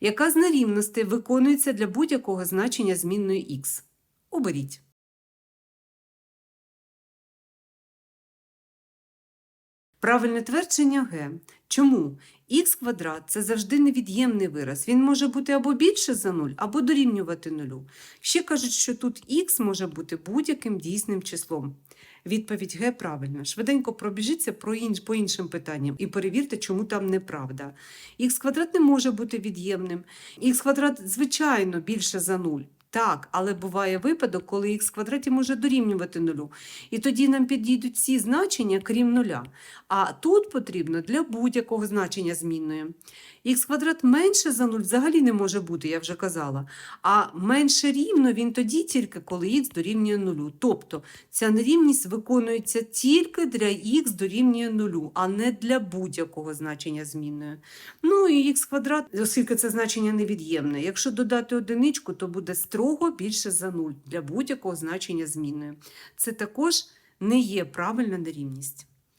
Яка з нерівностей виконується для будь-якого значення змінної х? Оберіть. Правильне твердження Г. Чому? Х квадрат це завжди невід'ємний вираз. Він може бути або більше за 0, або дорівнювати нулю. Ще кажуть, що тут х може бути будь-яким дійсним числом. Відповідь Г правильна. Швиденько пробіжіться по іншим питанням і перевірте, чому там неправда. Х квадрат не може бути від'ємним. Х квадрат, звичайно, більше за 0. Так, але буває випадок, коли х квадраті може дорівнювати нулю. І тоді нам підійдуть всі значення, крім нуля. А тут потрібно для будь-якого значення змінної. Х квадрат менше за 0 взагалі не може бути, я вже казала. А менше рівно він тоді тільки, коли х дорівнює нулю. Тобто ця нерівність виконується тільки для х дорівнює нулю, а не для будь-якого значення змінної. Ну і х квадрат, оскільки це значення невід'ємне. Якщо додати одиничку, то буде строго більше за 0 для будь-якого значення змінної. Це також не є правильна нерівність.